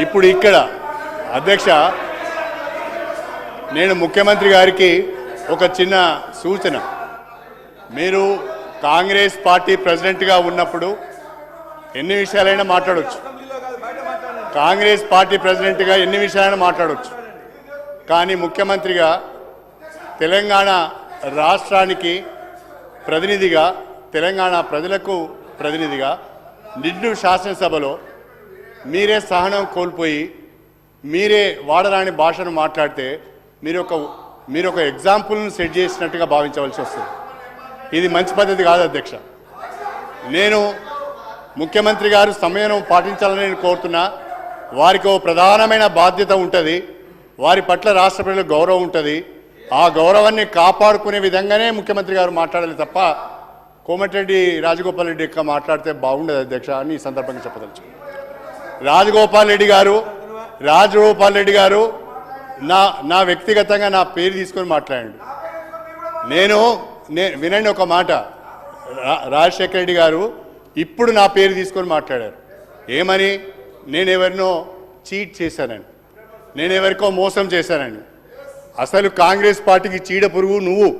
ఇప్పుడు ఇక్కడ అధ్యక్ష నేను ముఖ్యమంత్రి గారికి ఒక చిన్న సూచన. మీరు కాంగ్రెస్ పార్టీ ప్రెసిడెంట్గా ఉన్నప్పుడు ఎన్ని విషయాలైనా మాట్లాడవచ్చు కాంగ్రెస్ పార్టీ ప్రెసిడెంట్గా ఎన్ని విషయాలైనా మాట్లాడవచ్చు కానీ ముఖ్యమంత్రిగా తెలంగాణ రాష్ట్రానికి ప్రతినిధిగా తెలంగాణ ప్రజలకు ప్రతినిధిగా నిండు శాసనసభలో మీరే సహనం కోల్పోయి మీరే వాడరాని భాషను మాట్లాడితే మీరు ఒక మీరు ఒక ఎగ్జాంపుల్ను సెట్ చేసినట్టుగా భావించవలసి వస్తుంది. ఇది మంచి పద్ధతి కాదు అధ్యక్ష. నేను ముఖ్యమంత్రి గారు సమయం పాటించాలని నేను కోరుతున్నా. వారికి ఓ ప్రధానమైన బాధ్యత ఉంటుంది. వారి పట్ల రాష్ట్ర ప్రజలకు గౌరవం ఉంటుంది. ఆ గౌరవాన్ని కాపాడుకునే విధంగానే ముఖ్యమంత్రి గారు మాట్లాడాలి తప్ప కోమటిరెడ్డి రాజగోపాల్ రెడ్డి యొక్క మాట్లాడితే బాగుండదు అధ్యక్ష అని ఈ సందర్భంగా చెప్పదలుచుకున్నాను రాజగోపాల్ రెడ్డి గారు రాజగోపాల్ రెడ్డి గారు నా నా వ్యక్తిగతంగా నా పేరు తీసుకొని మాట్లాడండి. నేను నే వినండి ఒక మాట. రాజశేఖర రెడ్డి గారు ఇప్పుడు నా పేరు తీసుకొని మాట్లాడారు. ఏమని? నేను ఎవరినో చీట్ చేశానని. నేను ఎవరికో మోసం చేశానని. అసలు కాంగ్రెస్ పార్టీకి చీడ పురుగు నువ్వు.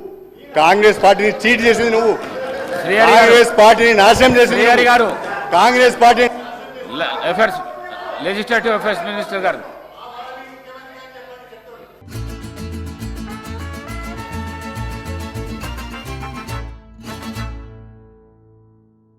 కాంగ్రెస్ పార్టీని చీట్ చేసింది నువ్వు. కాంగ్రెస్ పార్టీని నాశనం చేసింది Congress party legislative affairs minister గారు.